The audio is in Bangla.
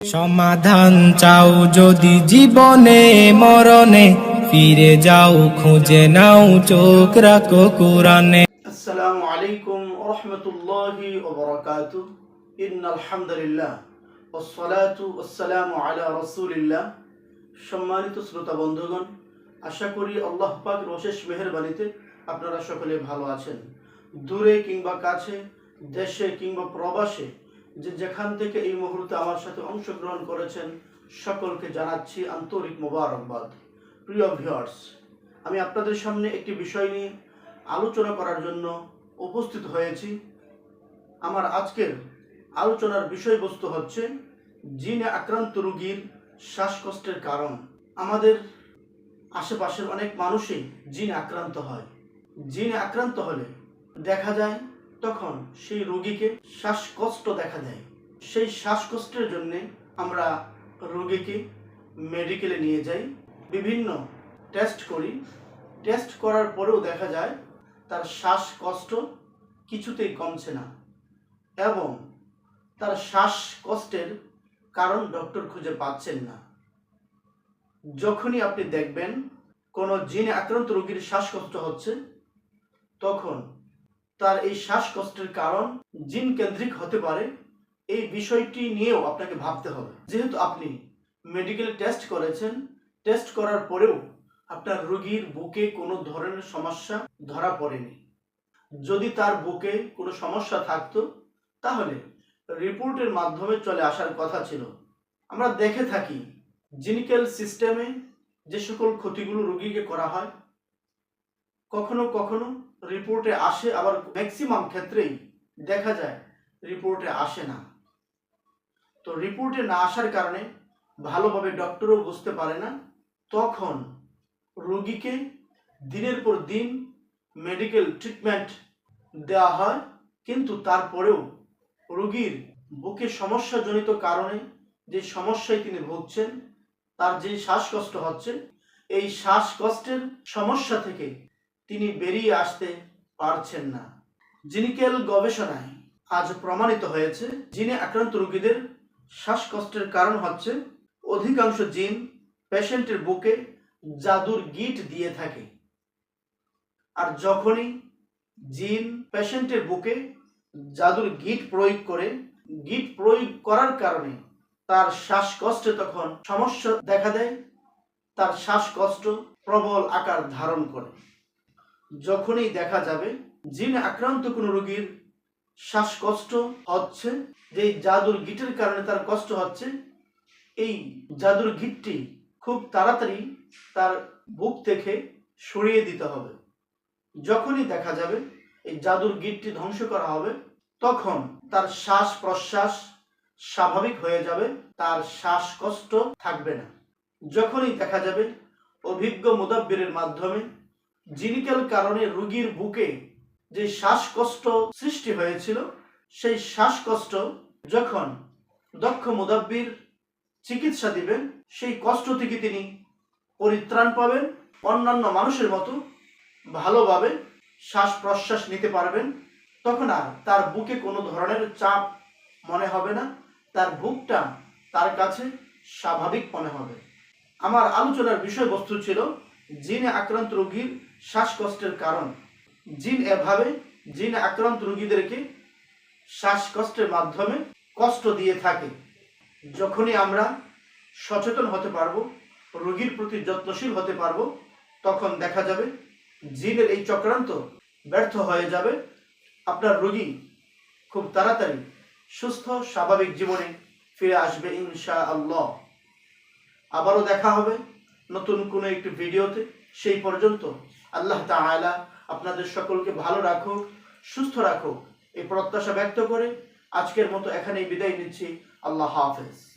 সমাধান চাও যদি জীবনে, মরণে, ফিরে যাও, খুঁজে নাও, চোখ রাখো কোরআনে। আসসালামু আলাইকুম রহমতুল্লাহি ওবরাকাতু ইন আলহামদুলিল্লাহ ওসলাতু ওসালামু আলা রসুলিল্লাহ। সম্মানিত শ্রোতা বন্ধুগণ, আশা করি আল্লাহ পাক রশেষ মেহেরবানিতে আপনারা সকলে ভালো আছেন। দূরে কিংবা কাছে, দেশে কিংবা প্রবাসে যে যেখান থেকে এই মুহূর্তে আমার সাথে অংশগ্রহণ করেছেন, সকলকে জানাচ্ছি আন্তরিক মোবারকবাদ। প্রিয় ভিউয়ার্স আমি আপনাদের সামনে একটি বিষয় নিয়ে আলোচনা করার জন্য উপস্থিত হয়েছি। আমার আজকের আলোচনার বিষয়বস্তু হচ্ছে জিনে আক্রান্ত রোগীর শ্বাসকষ্টের কারণ। আমাদের আশেপাশের অনেক মানুষই জিনে আক্রান্ত হয়। জিনে আক্রান্ত হলে দেখা যায় তখন সেই রোগীকে শ্বাসকষ্ট দেখা দেয় সেই শ্বাসকষ্টের জন্য আমরা রোগীকে মেডিকেলে নিয়ে যাই। বিভিন্ন টেস্ট করি। টেস্ট করার পরেও দেখা যায় তার শ্বাসকষ্ট কিছুতেই কমছে না এবং তার শ্বাসকষ্টের কারণ ডক্টর খুঁজে পাচ্ছেন না। যখনই আপনি দেখবেন কোনো জিনে আক্রান্ত রোগীর শ্বাসকষ্ট হচ্ছে, তখন তার এই শ্বাসকষ্টের কারণ জিন কেন্দ্রিক হতে পারে, এই বিষয়টি নিয়েও আপনাকে ভাবতে হবে। যেহেতু আপনি মেডিকেল টেস্ট করেছেন টেস্ট করার পরেও আপনার রোগীর বুকে কোনো ধরনের সমস্যা ধরা পড়েনি। যদি তার বুকে কোনো সমস্যা থাকতো, তাহলে রিপোর্টের মাধ্যমে চলে আসার কথা ছিল। আমরা দেখে থাকি, জিনিক্যাল সিস্টেমে যে সকল ক্ষতিগুলো রোগীকে করা হয়, কখনো কখনো রিপোর্টে আসে, আবার ম্যাক্সিমাম ক্ষেত্রেই দেখা যায় রিপোর্টে আসে না। তো রিপোর্টে না আসার কারণে ভালোভাবে ডক্টরও বুঝতে পারে না। তখন রোগীকে দিনের পর দিন মেডিকেল ট্রিটমেন্ট দেওয়া হয়, কিন্তু তারপরেও রোগীর বুকে সমস্যাজনিত কারণে যে সমস্যায় তিনি ভুগছেন, তার যে শ্বাসকষ্ট হচ্ছে, এই শ্বাসকষ্টের সমস্যা থেকে তিনি বেরিয়ে আসতে পারছেন না। জিনিক্যাল গবেষণায় আজ প্রমাণিত হয়েছে জিনে আক্রান্ত রোগীদের শ্বাসকষ্টের কারণ হচ্ছে অধিকাংশ জিন পেশেন্টের বুকে জাদুর গিট দিয়ে থাকে। আর যখনই জিন পেশেন্টের বুকে জাদুর গিট প্রয়োগ করে, গিট প্রয়োগ করার কারণে তার শ্বাসকষ্টে তখন সমস্যা দেখা দেয়, তার শ্বাসকষ্ট প্রবল আকার ধারণ করে। যখনই দেখা যাবে, জিন আক্রান্ত কোনো রোগীর শ্বাসকষ্ট হচ্ছে যে জাদুর গিটের কারণে তার কষ্ট হচ্ছে, এই জাদুর গিটটি খুব তাড়াতাড়ি তার বুক থেকে সরিয়ে দিতে হবে। যখনই দেখা যাবে, এই জাদুর গিটটি ধ্বংস করা হবে, তখন তার শ্বাস প্রশ্বাস স্বাভাবিক হয়ে যাবে, তার শ্বাসকষ্ট থাকবে না। যখনই দেখা যাবে, অভিজ্ঞ মুদাব্বিরের মাধ্যমে জিনিক্যাল কারণে রুগীর বুকে যে শ্বাসকষ্ট সৃষ্টি হয়েছিল, সেই শ্বাসকষ্ট যখন দক্ষ মুদাব্বির চিকিৎসা দিবেন, সেই কষ্ট থেকে তিনি পরিত্রাণ পাবেন, অন্যান্য মানুষের মতো ভালোভাবে শ্বাস প্রশ্বাস নিতে পারবেন। তখন আর তার বুকে কোনো ধরনের চাপ মনে হবে না, তার বুকটা তার কাছে স্বাভাবিক মনে হবে। আমার আলোচনার বিষয়বস্তু ছিল, জিনে আক্রান্ত রোগীর শ্বাসকষ্টের কারণ। জিন এভাবে জিন আক্রান্ত রোগীদেরকে শ্বাসকষ্টের মাধ্যমে কষ্ট দিয়ে থাকে। যখনই আমরা সচেতন হতে পারব, রোগীর প্রতি যত্নশীল হতে পারব, তখন দেখা যাবে জিনের এই চক্রান্ত ব্যর্থ হয়ে যাবে। আপনার রোগী খুব তাড়াতাড়ি সুস্থ, স্বাভাবিক জীবনে ফিরে আসবে ইনশা আল্লাহ আবারও দেখা হবে নতুন কোনো একটি ভিডিওতে। সেই পর্যন্ত আল্লাহ তাআলা আপনাদের সকলকে ভালো রাখুক, সুস্থ রাখুক। এই প্রত্যাশা ব্যক্ত করে আজকের মতো এখানেই বিদায় নিচ্ছি। আল্লাহ হাফেজ।